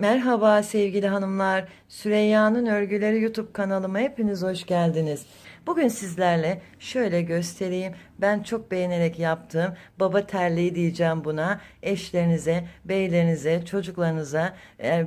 Merhaba sevgili hanımlar. Süreyya'nın Örgüleri YouTube kanalıma hepiniz hoş geldiniz. Bugün sizlerle şöyle göstereyim. Ben çok beğenerek yaptığım baba terliği diyeceğim buna. Eşlerinize, beylerinize, çocuklarınıza,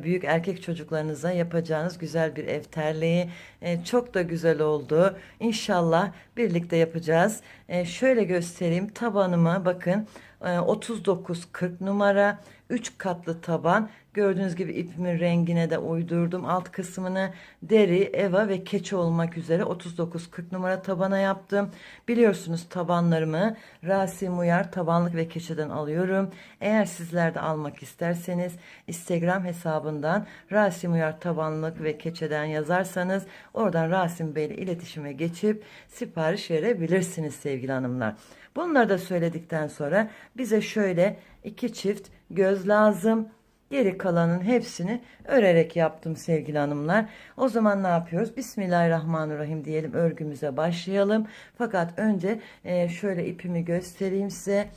büyük erkek çocuklarınıza yapacağınız güzel bir ev terliği. Ee, çok da güzel oldu. İnşallah birlikte yapacağız. Ee, şöyle göstereyim. Tabanıma bakın. Ee, 39-40 numara 3 katlı taban. Gördüğünüz gibi ipimin rengine de uydurdum. Alt kısmını deri eva ve keçe olmak üzere 39-40 numara tabana yaptım. Biliyorsunuz tabanlarımı Rasim Uyar tabanlık ve keçeden alıyorum. Eğer sizler de almak isterseniz instagram hesabından Rasim Uyar tabanlık ve keçeden yazarsanız oradan Rasim Bey ile iletişime geçip sipariş verebilirsiniz sevgili hanımlar. Bunları da söyledikten sonra bize şöyle iki çift göz lazım. Geri kalanın hepsini örerek yaptım sevgili hanımlar. O zaman ne yapıyoruz? Bismillahirrahmanirrahim diyelim örgümüze başlayalım. Fakat önce e, şöyle ipimi göstereyim size.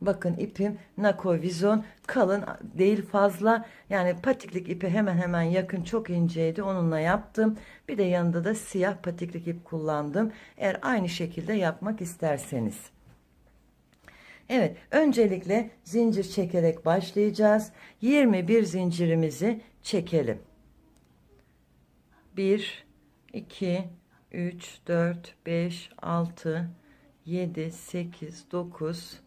Bakın ipim Nako Vizon kalın değil fazla yani patiklik ipi hemen hemen yakın çok inceydi onunla yaptım. Bir de yanında da siyah patiklik ip kullandım. Eğer aynı şekilde yapmak isterseniz. Evet, öncelikle zincir çekerek başlayacağız. 21 zincirimizi çekelim. 1 2 3 4 5 6 7 8 9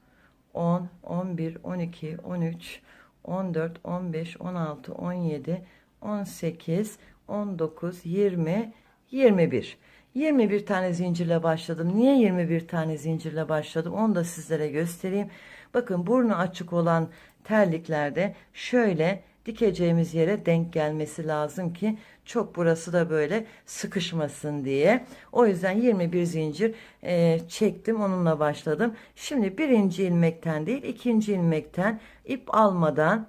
10 11 12 13 14 15 16 17 18 19 20 21 21 tane zincirle başladım. Niye 21 tane zincirle başladım? Onu da sizlere göstereyim. Bakın burnu açık olan terliklerde şöyle dikeceğimiz yere denk gelmesi lazım ki çok burası da böyle sıkışmasın diye. O yüzden 21 zincir e, çektim onunla başladım. Şimdi birinci ilmekten değil ikinci ilmekten ip almadan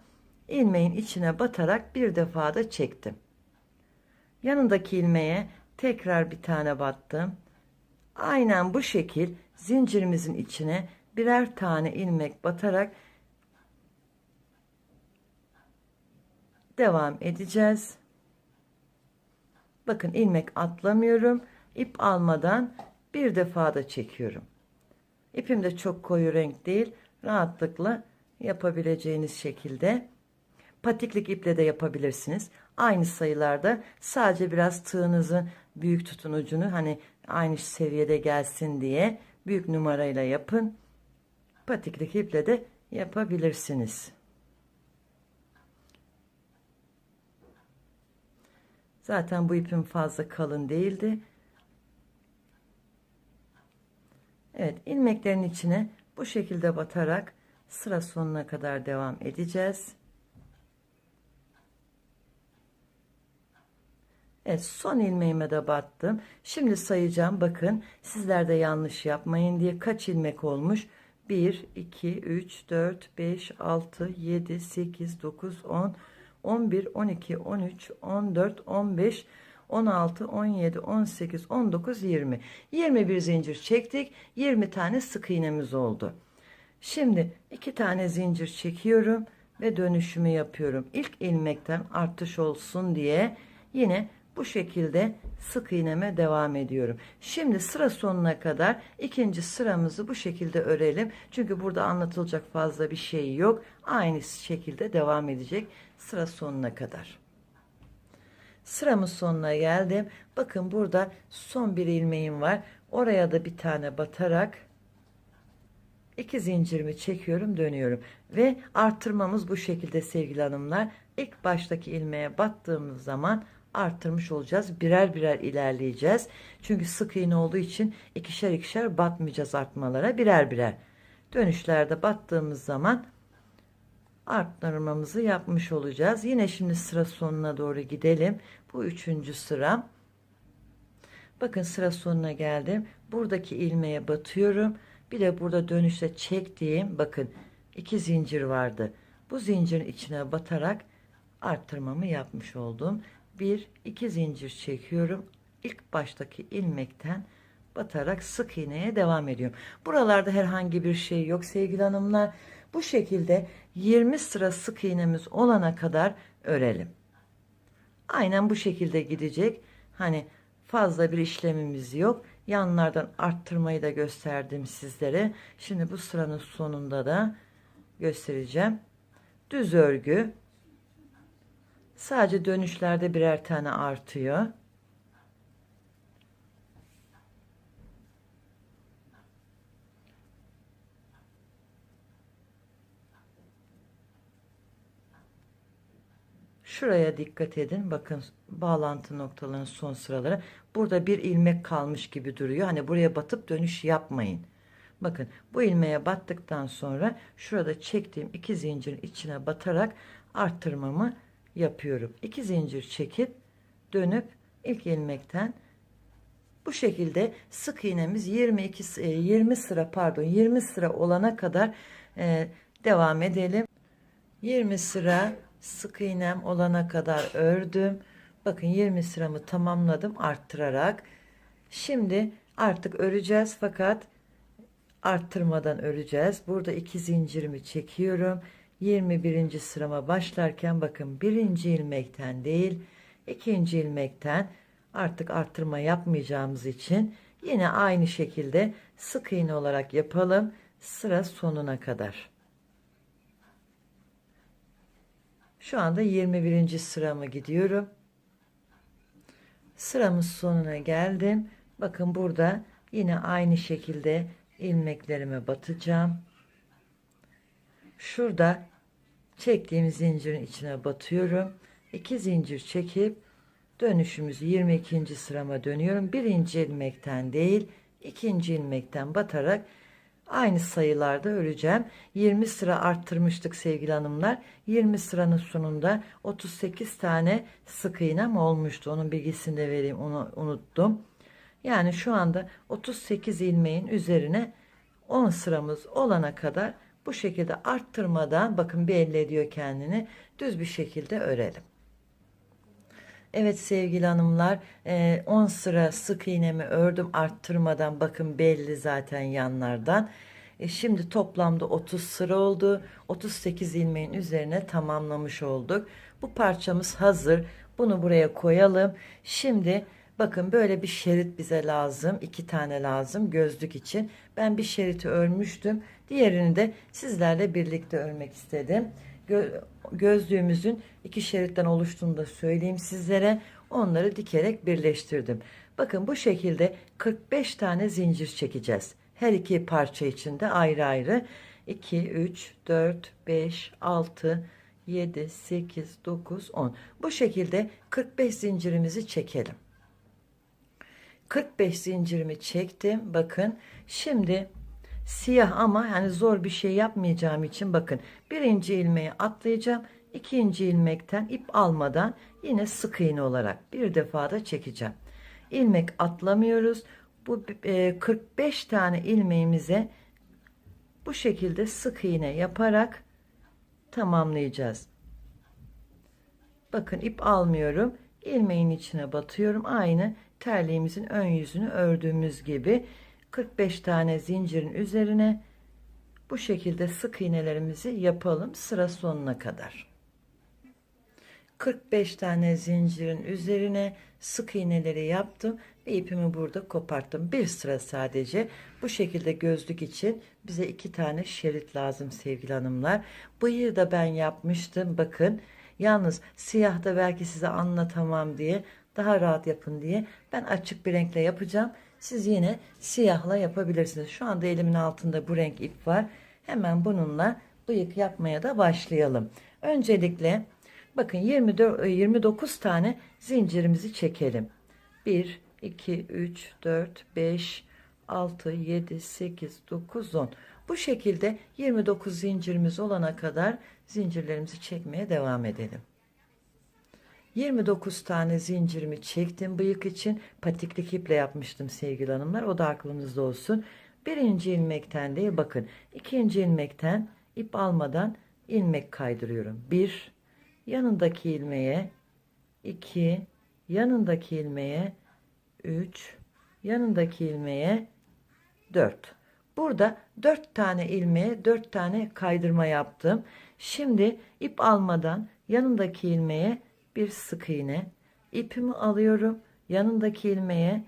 ilmeğin içine batarak bir defa da çektim. Yanındaki ilmeğe tekrar bir tane battım. Aynen bu şekil zincirimizin içine birer tane ilmek batarak devam edeceğiz. Bakın ilmek atlamıyorum. İp almadan bir defa da çekiyorum. İpim de çok koyu renk değil. Rahatlıkla yapabileceğiniz şekilde. Patiklik iple de yapabilirsiniz. Aynı sayılarda sadece biraz tığınızı büyük tutun ucunu hani aynı seviyede gelsin diye büyük numarayla yapın. Patiklik iple de yapabilirsiniz. Zaten bu ipim fazla kalın değildi. Evet ilmeklerin içine bu şekilde batarak sıra sonuna kadar devam edeceğiz. Evet son ilmeğime de battım. Şimdi sayacağım. Bakın sizler de yanlış yapmayın diye kaç ilmek olmuş? 1, 2, 3, 4, 5, 6, 7, 8, 9, 10, 11, 12, 13, 14, 15, 16, 17, 18, 19, 20. 21 zincir çektik. 20 tane sık iğnemiz oldu. Şimdi iki tane zincir çekiyorum ve dönüşümü yapıyorum. İlk ilmekten artış olsun diye yine bu şekilde sık iğneme devam ediyorum. Şimdi sıra sonuna kadar ikinci sıramızı bu şekilde örelim. Çünkü burada anlatılacak fazla bir şey yok. Aynı şekilde devam edecek sıra sonuna kadar. Sıramın sonuna geldim. Bakın burada son bir ilmeğim var. Oraya da bir tane batarak iki zincirimi çekiyorum dönüyorum ve artırmamız bu şekilde sevgili hanımlar ilk baştaki ilmeğe battığımız zaman arttırmış olacağız. Birer birer ilerleyeceğiz. Çünkü sık iğne olduğu için ikişer ikişer batmayacağız artmalara. Birer birer. Dönüşlerde battığımız zaman arttırmamızı yapmış olacağız. Yine şimdi sıra sonuna doğru gidelim. Bu üçüncü sıra. Bakın sıra sonuna geldim. Buradaki ilmeğe batıyorum. Bir de burada dönüşte çektiğim bakın iki zincir vardı. Bu zincirin içine batarak arttırmamı yapmış oldum bir iki zincir çekiyorum ilk baştaki ilmekten batarak sık iğneye devam ediyorum buralarda herhangi bir şey yok sevgili hanımlar bu şekilde 20 sıra sık iğnemiz olana kadar örelim Aynen bu şekilde gidecek. Hani fazla bir işlemimiz yok. Yanlardan arttırmayı da gösterdim sizlere. Şimdi bu sıranın sonunda da göstereceğim. Düz örgü. Sadece dönüşlerde birer tane artıyor. Şuraya dikkat edin. Bakın bağlantı noktalarının son sıraları. Burada bir ilmek kalmış gibi duruyor. Hani buraya batıp dönüş yapmayın. Bakın bu ilmeğe battıktan sonra şurada çektiğim iki zincirin içine batarak arttırmamı yapıyorum. İki zincir çekip dönüp ilk ilmekten bu şekilde sık iğnemiz 22 20 sıra pardon 20 sıra olana kadar e, devam edelim. 20 sıra sık iğnem olana kadar ördüm. Bakın 20 sıramı tamamladım arttırarak. Şimdi artık öreceğiz fakat arttırmadan öreceğiz. Burada iki zincirimi çekiyorum. 21. sırama başlarken bakın birinci ilmekten değil ikinci ilmekten artık arttırma yapmayacağımız için yine aynı şekilde sık iğne olarak yapalım sıra sonuna kadar. Şu anda 21. sıramı gidiyorum. Sıramız sonuna geldim. Bakın burada yine aynı şekilde ilmeklerime batacağım. Şurada çektiğim zincirin içine batıyorum. 2 zincir çekip dönüşümüzü 22. sırama dönüyorum. Birinci ilmekten değil, ikinci ilmekten batarak aynı sayılarda öreceğim. 20 sıra arttırmıştık sevgili hanımlar. 20 sıranın sonunda 38 tane sık iğnem olmuştu. Onun bilgisini de vereyim. Onu unuttum. Yani şu anda 38 ilmeğin üzerine 10 sıramız olana kadar bu şekilde arttırmadan bakın belli ediyor kendini düz bir şekilde örelim. Evet sevgili hanımlar 10 sıra sık iğnemi ördüm arttırmadan bakın belli zaten yanlardan. E şimdi toplamda 30 sıra oldu. 38 ilmeğin üzerine tamamlamış olduk. Bu parçamız hazır. Bunu buraya koyalım. Şimdi bakın böyle bir şerit bize lazım. iki tane lazım gözlük için. Ben bir şeriti örmüştüm. Diğerini de sizlerle birlikte örmek istedim. Gö gözlüğümüzün iki şeritten oluştuğunu da söyleyeyim sizlere. Onları dikerek birleştirdim. Bakın bu şekilde 45 tane zincir çekeceğiz. Her iki parça içinde ayrı ayrı 2, 3, 4, 5, 6, 7, 8, 9, 10. Bu şekilde 45 zincirimizi çekelim. 45 zincirimi çektim. Bakın şimdi siyah ama yani zor bir şey yapmayacağım için bakın birinci ilmeği atlayacağım. ikinci ilmekten ip almadan yine sık iğne olarak bir defa da çekeceğim. İlmek atlamıyoruz. Bu 45 e, tane ilmeğimize bu şekilde sık iğne yaparak tamamlayacağız. Bakın ip almıyorum. ilmeğin içine batıyorum. Aynı terliğimizin ön yüzünü ördüğümüz gibi 45 tane zincirin üzerine bu şekilde sık iğnelerimizi yapalım sıra sonuna kadar. 45 tane zincirin üzerine sık iğneleri yaptım ve ipimi burada koparttım. Bir sıra sadece bu şekilde gözlük için bize iki tane şerit lazım sevgili hanımlar. Bıyığı da ben yapmıştım bakın. Yalnız siyahda belki size anlatamam diye daha rahat yapın diye ben açık bir renkle yapacağım. Siz yine siyahla yapabilirsiniz. Şu anda elimin altında bu renk ip var. Hemen bununla bıyık yapmaya da başlayalım. Öncelikle bakın 24 29 tane zincirimizi çekelim. 1 2 3 4 5 6 7 8 9 10 bu şekilde 29 zincirimiz olana kadar zincirlerimizi çekmeye devam edelim 29 tane zincirimi çektim bıyık için. Patiklik iple yapmıştım sevgili hanımlar. O da aklınızda olsun. Birinci ilmekten değil bakın. İkinci ilmekten ip almadan ilmek kaydırıyorum. 1 yanındaki ilmeğe. 2 yanındaki ilmeğe. 3 yanındaki ilmeğe. 4 burada 4 tane ilmeğe 4 tane kaydırma yaptım. Şimdi ip almadan yanındaki ilmeğe bir sık iğne ipimi alıyorum. Yanındaki ilmeğe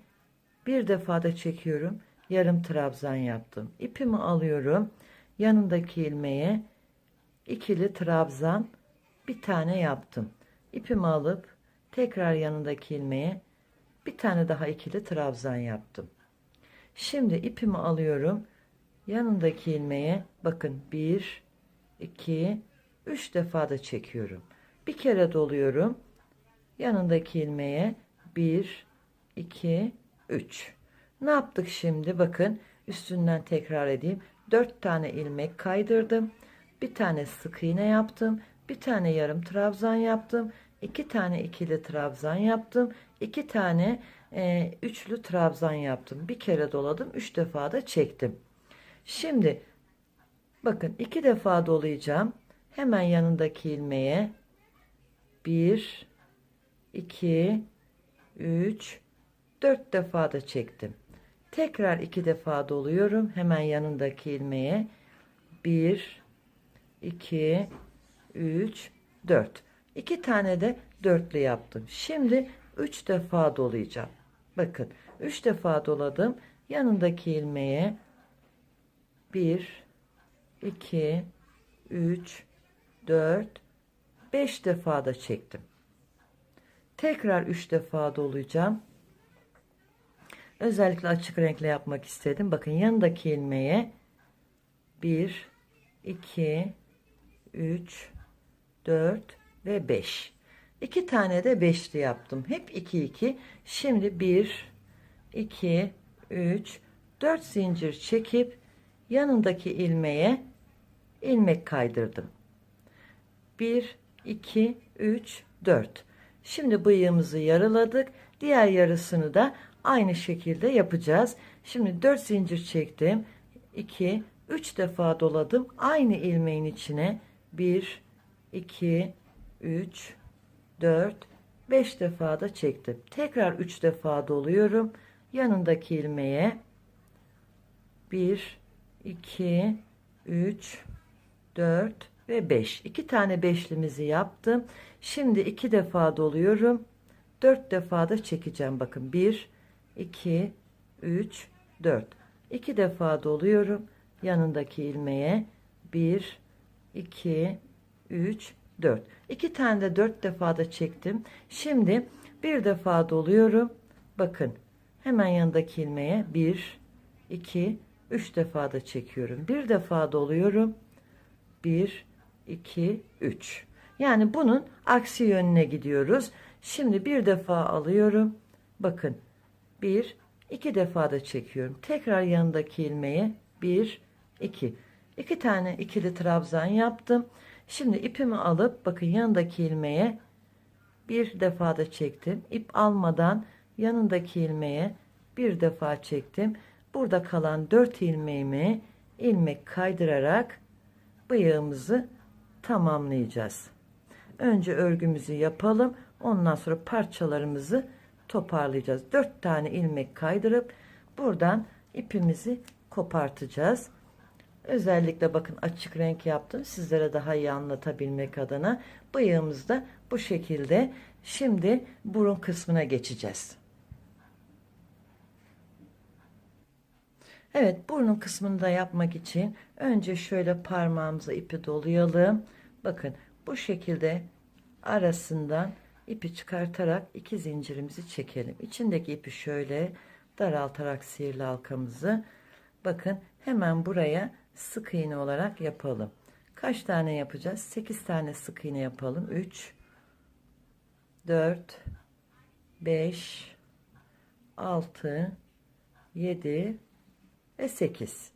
bir defa da çekiyorum. Yarım trabzan yaptım. İpimi alıyorum. Yanındaki ilmeğe ikili trabzan bir tane yaptım. İpimi alıp tekrar yanındaki ilmeğe bir tane daha ikili trabzan yaptım. Şimdi ipimi alıyorum. Yanındaki ilmeğe bakın 1 2 3 defa da çekiyorum. Bir kere doluyorum. Yanındaki ilmeğe 1 2 3. Ne yaptık şimdi? Bakın üstünden tekrar edeyim. 4 tane ilmek kaydırdım. Bir tane sık iğne yaptım. Bir tane yarım trabzan yaptım. iki tane ikili trabzan yaptım. iki tane e, üçlü trabzan yaptım. Bir kere doladım. Üç defa da çektim. Şimdi bakın iki defa dolayacağım. Hemen yanındaki ilmeğe bir, iki, üç, dört defa da çektim. Tekrar iki defa doluyorum. Hemen yanındaki ilmeğe bir, iki, üç, dört. İki tane de dörtlü yaptım. Şimdi üç defa dolayacağım. Bakın üç defa doladım. Yanındaki ilmeğe bir, iki, üç, dört, beş defa da çektim. Tekrar üç defa dolayacağım. Özellikle açık renkle yapmak istedim. Bakın yanındaki ilmeğe 1, 2, 3, 4 ve 5. 2 tane de beşli yaptım. Hep 2, 2. Şimdi 1, 2, 3, 4 zincir çekip yanındaki ilmeğe ilmek kaydırdım. 1, 2, 3, 4. Şimdi bıyığımızı yarıladık. Diğer yarısını da aynı şekilde yapacağız. Şimdi 4 zincir çektim. 2, 3 defa doladım. Aynı ilmeğin içine 1, 2, 3, 4, 5 defa da çektim. Tekrar 3 defa doluyorum. Yanındaki ilmeğe 1, 2, 3, 4 ve 5. 2 tane beşlimizi yaptım. Şimdi 2 defa doluyorum. 4 defa da çekeceğim. Bakın 1, 2, 3, 4. 2 defa doluyorum. Yanındaki ilmeğe 1, 2, 3, 4. 2 tane de 4 defa da çektim. Şimdi bir defa doluyorum. Bakın hemen yanındaki ilmeğe 1, 2, 3 defa da çekiyorum. Bir defa doluyorum. 1, 2, 3. Yani bunun aksi yönüne gidiyoruz. Şimdi bir defa alıyorum. Bakın 1, 2 defa da çekiyorum. Tekrar yanındaki ilmeğe 1, 2. 2 tane ikili trabzan yaptım. Şimdi ipimi alıp bakın yanındaki ilmeğe bir defa da çektim. İp almadan yanındaki ilmeğe bir defa çektim. Burada kalan 4 ilmeğimi ilmek kaydırarak bıyığımızı tamamlayacağız. Önce örgümüzü yapalım. Ondan sonra parçalarımızı toparlayacağız. 4 tane ilmek kaydırıp buradan ipimizi kopartacağız. Özellikle bakın açık renk yaptım. Sizlere daha iyi anlatabilmek adına. Bıyığımız da bu şekilde. Şimdi burun kısmına geçeceğiz. Evet burnun kısmını da yapmak için önce şöyle parmağımıza ipi dolayalım. Bakın bu şekilde arasından ipi çıkartarak iki zincirimizi çekelim. İçindeki ipi şöyle daraltarak sihirli halkamızı bakın hemen buraya sık iğne olarak yapalım. Kaç tane yapacağız? 8 tane sık iğne yapalım. 3 4 5 6 7 ve 8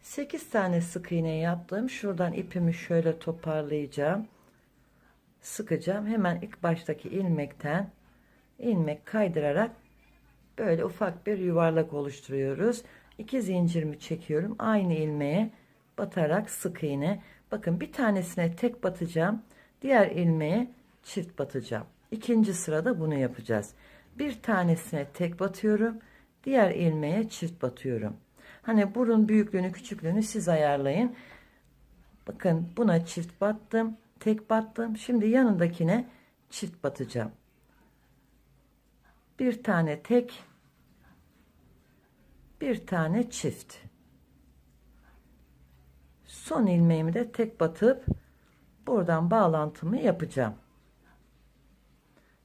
8 tane sık iğne yaptım. Şuradan ipimi şöyle toparlayacağım. Sıkacağım. Hemen ilk baştaki ilmekten ilmek kaydırarak böyle ufak bir yuvarlak oluşturuyoruz. 2 zincirimi çekiyorum. Aynı ilmeğe batarak sık iğne. Bakın bir tanesine tek batacağım. Diğer ilmeğe çift batacağım. İkinci sırada bunu yapacağız. Bir tanesine tek batıyorum. Diğer ilmeğe çift batıyorum. Hani burun büyüklüğünü küçüklüğünü siz ayarlayın. Bakın buna çift battım. Tek battım. Şimdi yanındakine çift batacağım. bir tane tek bir tane çift son ilmeğimi de tek batıp buradan bağlantımı yapacağım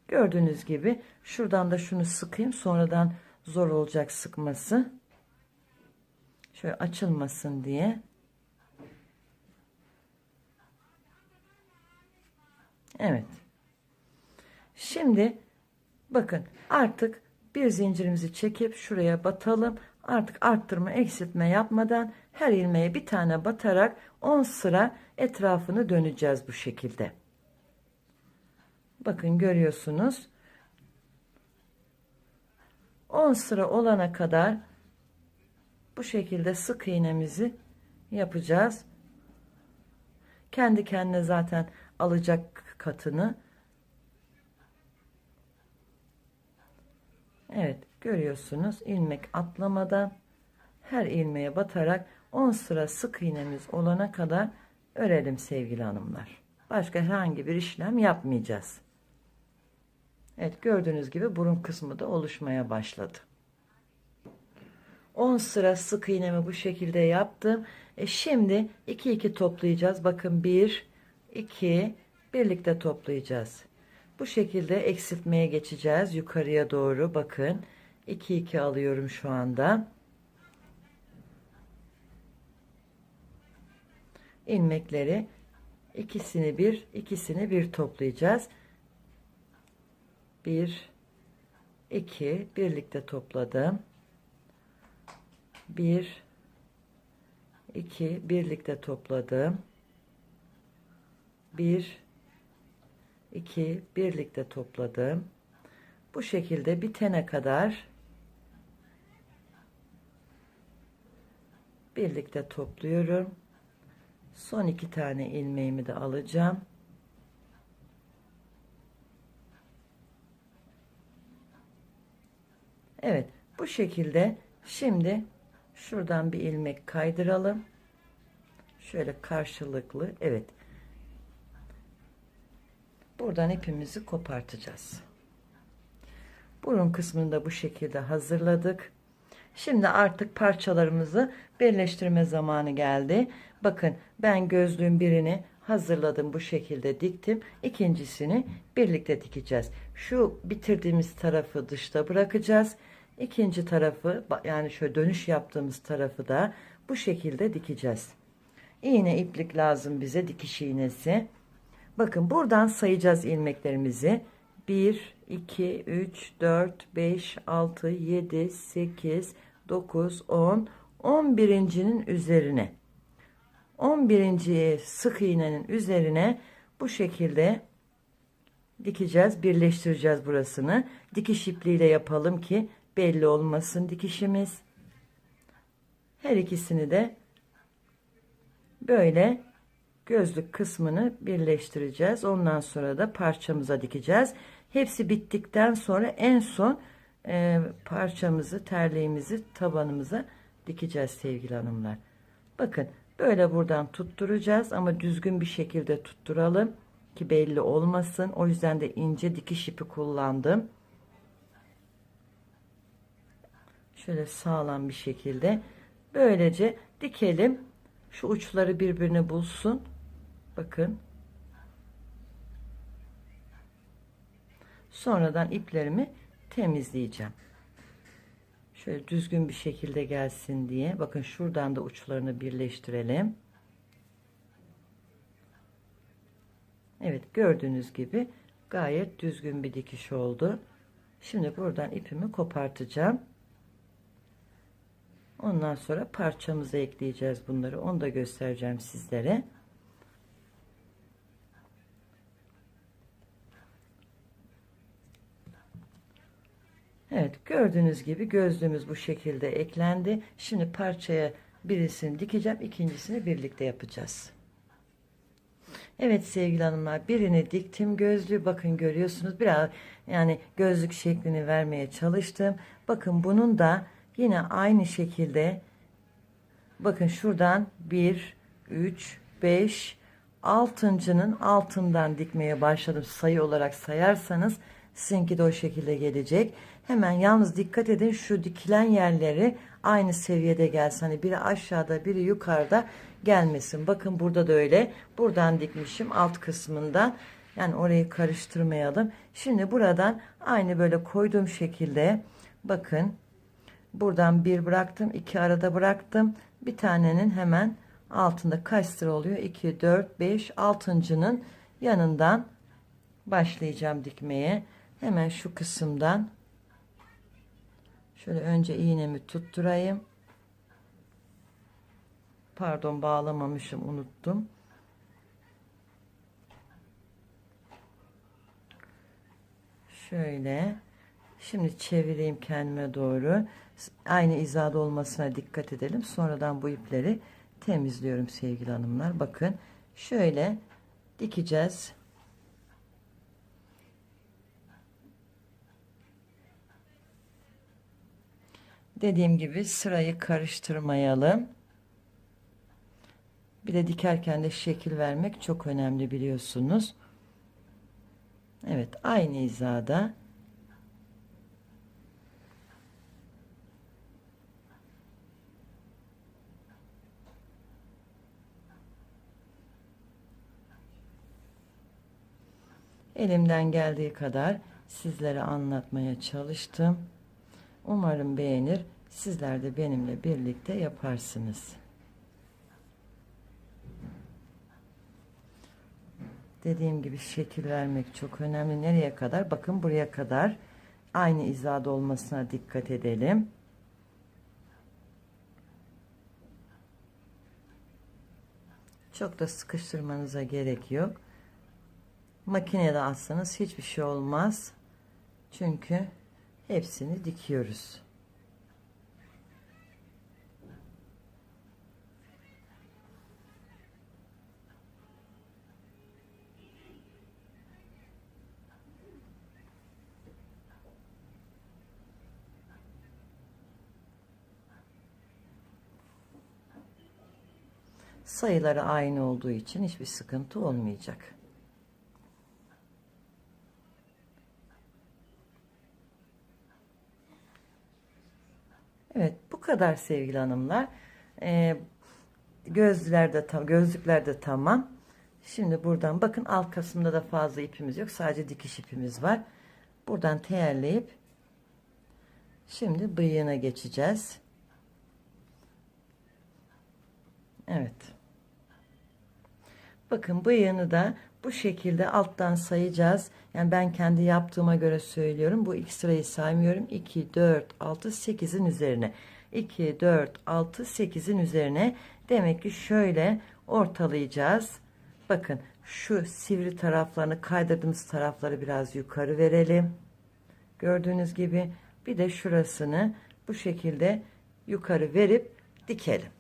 gördüğünüz gibi şuradan da şunu sıkayım sonradan zor olacak sıkması şöyle açılmasın diye. Evet. Şimdi bakın artık bir zincirimizi çekip şuraya batalım. Artık arttırma eksiltme yapmadan her ilmeğe bir tane batarak 10 sıra etrafını döneceğiz bu şekilde. Bakın görüyorsunuz. 10 sıra olana kadar bu şekilde sık iğnemizi yapacağız kendi kendine zaten alacak katını Evet görüyorsunuz ilmek atlamadan her ilmeğe batarak 10 sıra sık iğnemiz olana kadar örelim sevgili hanımlar. Başka herhangi bir işlem yapmayacağız. Evet gördüğünüz gibi burun kısmı da oluşmaya başladı. 10 sıra sık iğnemi bu şekilde yaptım. E şimdi 2 2 toplayacağız. Bakın 1 2 birlikte toplayacağız. Bu şekilde eksiltmeye geçeceğiz yukarıya doğru bakın 2 2 alıyorum şu anda ilmekleri ikisini bir ikisini bir toplayacağız 1 2 birlikte topladım 1 2 birlikte topladım 1 2 birlikte topladım. Bu şekilde bitene kadar birlikte topluyorum. Son iki tane ilmeğimi de alacağım. Evet, bu şekilde şimdi şuradan bir ilmek kaydıralım. Şöyle karşılıklı. Evet. Buradan ipimizi kopartacağız. Burun kısmını da bu şekilde hazırladık. Şimdi artık parçalarımızı birleştirme zamanı geldi. Bakın ben gözlüğün birini hazırladım bu şekilde diktim. İkincisini birlikte dikeceğiz. Şu bitirdiğimiz tarafı dışta bırakacağız. İkinci tarafı yani şöyle dönüş yaptığımız tarafı da bu şekilde dikeceğiz. İğne iplik lazım bize dikiş iğnesi. Bakın buradan sayacağız ilmeklerimizi. 1, 2, 3, 4, 5, 6, 7, 8, 9, 10, 11.'nin üzerine. 11. sık iğnenin üzerine bu şekilde dikeceğiz. Birleştireceğiz burasını. Dikiş ipliğiyle yapalım ki belli olmasın dikişimiz. Her ikisini de böyle gözlük kısmını birleştireceğiz. Ondan sonra da parçamıza dikeceğiz. Hepsi bittikten sonra en son e, parçamızı, terliğimizi tabanımıza dikeceğiz sevgili hanımlar. Bakın böyle buradan tutturacağız ama düzgün bir şekilde tutturalım ki belli olmasın. O yüzden de ince dikiş ipi kullandım. Şöyle sağlam bir şekilde böylece dikelim. Şu uçları birbirine bulsun. Bakın. Sonradan iplerimi temizleyeceğim. Şöyle düzgün bir şekilde gelsin diye. Bakın şuradan da uçlarını birleştirelim. Evet gördüğünüz gibi gayet düzgün bir dikiş oldu. Şimdi buradan ipimi kopartacağım. Ondan sonra parçamızı ekleyeceğiz bunları. Onu da göstereceğim sizlere. Evet gördüğünüz gibi gözlüğümüz bu şekilde eklendi. Şimdi parçaya birisini dikeceğim. ikincisini birlikte yapacağız. Evet sevgili hanımlar birini diktim gözlüğü bakın görüyorsunuz biraz yani gözlük şeklini vermeye çalıştım. Bakın bunun da yine aynı şekilde bakın şuradan 1 3 5 altıncının altından dikmeye başladım sayı olarak sayarsanız Sizinki de o şekilde gelecek. Hemen yalnız dikkat edin şu dikilen yerleri aynı seviyede gelsin. Hani biri aşağıda biri yukarıda gelmesin. Bakın burada da öyle. Buradan dikmişim alt kısmından. Yani orayı karıştırmayalım. Şimdi buradan aynı böyle koyduğum şekilde bakın buradan bir bıraktım. iki arada bıraktım. Bir tanenin hemen altında kaç sıra oluyor? 2, 4, 5, 6.'nın yanından başlayacağım dikmeye. Hemen şu kısımdan şöyle önce iğnemi tutturayım. Pardon bağlamamışım unuttum. Şöyle. Şimdi çevireyim kendime doğru. Aynı hizada olmasına dikkat edelim. Sonradan bu ipleri temizliyorum sevgili hanımlar. Bakın şöyle dikeceğiz. Dediğim gibi sırayı karıştırmayalım. Bir de dikerken de şekil vermek çok önemli biliyorsunuz. Evet aynı hizada elimden geldiği kadar sizlere anlatmaya çalıştım. Umarım beğenir. Sizler de benimle birlikte yaparsınız. Dediğim gibi şekil vermek çok önemli. Nereye kadar? Bakın buraya kadar aynı hizada olmasına dikkat edelim. Çok da sıkıştırmanıza gerek yok. Makinede alsanız hiçbir şey olmaz. Çünkü hepsini dikiyoruz. Sayıları aynı olduğu için hiçbir sıkıntı olmayacak. Evet bu kadar sevgili hanımlar. Ee, gözlükler de tam gözlükler de tamam. Şimdi buradan bakın alt kısımda da fazla ipimiz yok. Sadece dikiş ipimiz var. Buradan teyerleyip şimdi bıyığına geçeceğiz. Evet. Bakın bıyığını da bu şekilde alttan sayacağız. Yani ben kendi yaptığıma göre söylüyorum. Bu ilk sırayı saymıyorum. 2, 4, 6, 8'in üzerine. 2, 4, 6, 8'in üzerine. Demek ki şöyle ortalayacağız. Bakın şu sivri taraflarını kaydırdığımız tarafları biraz yukarı verelim. Gördüğünüz gibi bir de şurasını bu şekilde yukarı verip dikelim.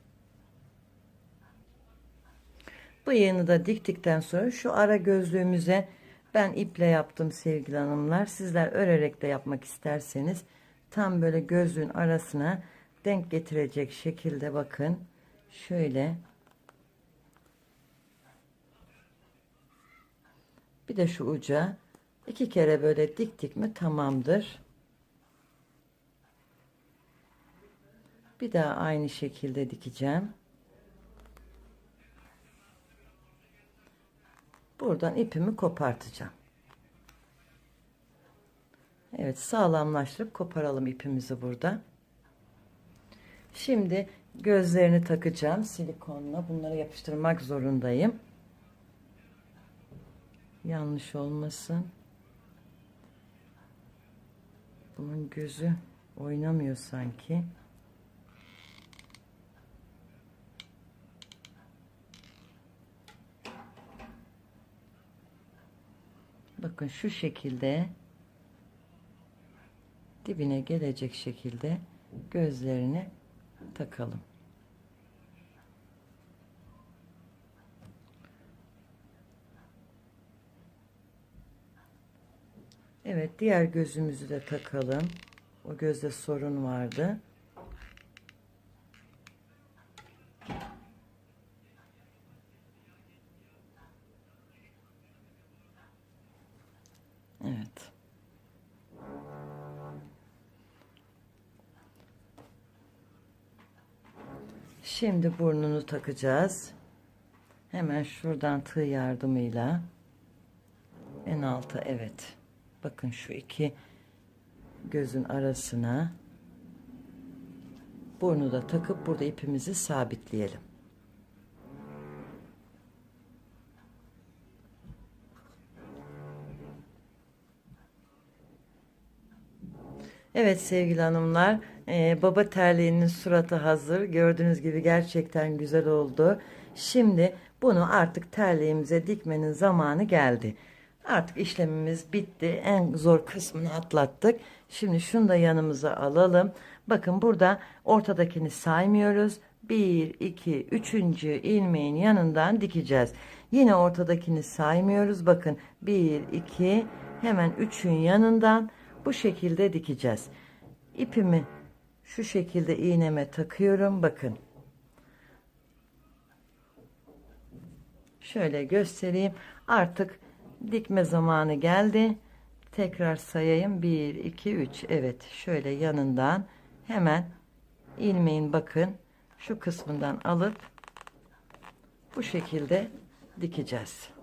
Bıyığını da diktikten sonra şu ara gözlüğümüze ben iple yaptım sevgili hanımlar. Sizler örerek de yapmak isterseniz tam böyle gözlüğün arasına denk getirecek şekilde bakın. Şöyle. Bir de şu uca iki kere böyle diktik mi tamamdır. Bir daha aynı şekilde dikeceğim. buradan ipimi kopartacağım. Evet sağlamlaştırıp koparalım ipimizi burada. Şimdi gözlerini takacağım silikonla. Bunları yapıştırmak zorundayım. Yanlış olmasın. Bunun gözü oynamıyor sanki. bakın şu şekilde dibine gelecek şekilde gözlerini takalım. Evet diğer gözümüzü de takalım. O gözde sorun vardı. Şimdi burnunu takacağız. Hemen şuradan tığ yardımıyla en alta evet. Bakın şu iki gözün arasına burnu da takıp burada ipimizi sabitleyelim. Evet sevgili hanımlar, e, baba terliğinin suratı hazır. Gördüğünüz gibi gerçekten güzel oldu. Şimdi bunu artık terliğimize dikmenin zamanı geldi. Artık işlemimiz bitti. En zor kısmını atlattık. Şimdi şunu da yanımıza alalım. Bakın burada ortadakini saymıyoruz. 1, 2, 3. ilmeğin yanından dikeceğiz. Yine ortadakini saymıyoruz. Bakın 1, 2, hemen 3'ün yanından bu şekilde dikeceğiz. İpimi şu şekilde iğneme takıyorum. Bakın. Şöyle göstereyim. Artık dikme zamanı geldi. Tekrar sayayım. 1, 2, 3. Evet. Şöyle yanından hemen ilmeğin bakın şu kısmından alıp bu şekilde dikeceğiz.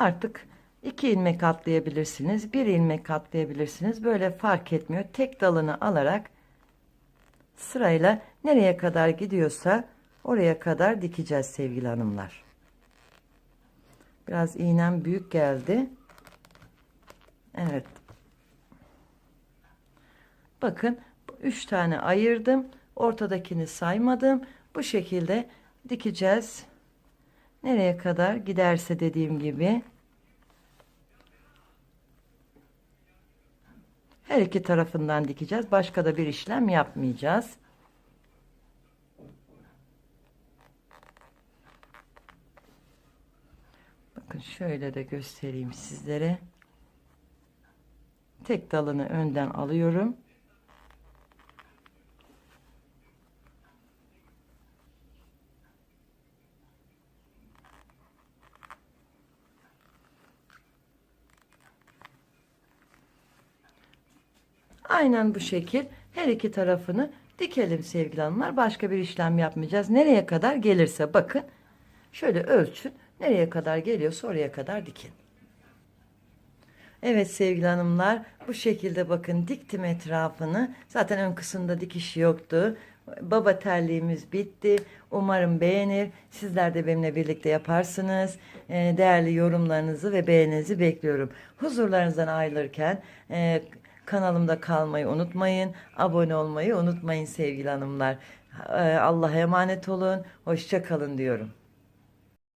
Artık iki ilmek atlayabilirsiniz. Bir ilmek atlayabilirsiniz. Böyle fark etmiyor. Tek dalını alarak sırayla nereye kadar gidiyorsa oraya kadar dikeceğiz sevgili hanımlar. Biraz iğnem büyük geldi. Evet. Bakın üç tane ayırdım. Ortadakini saymadım. Bu şekilde dikeceğiz. Nereye kadar giderse dediğim gibi. Her iki tarafından dikeceğiz. Başka da bir işlem yapmayacağız. Bakın şöyle de göstereyim sizlere. Tek dalını önden alıyorum. Aynen bu şekil her iki tarafını dikelim sevgili hanımlar. Başka bir işlem yapmayacağız. Nereye kadar gelirse bakın. Şöyle ölçün. Nereye kadar geliyorsa oraya kadar dikin. Evet sevgili hanımlar bu şekilde bakın diktim etrafını. Zaten ön kısımda dikiş yoktu. Baba terliğimiz bitti. Umarım beğenir. Sizler de benimle birlikte yaparsınız. Ee, değerli yorumlarınızı ve beğeninizi bekliyorum. Huzurlarınızdan ayrılırken e, kanalımda kalmayı unutmayın. Abone olmayı unutmayın sevgili hanımlar. Ee, Allah'a emanet olun. Hoşça kalın diyorum.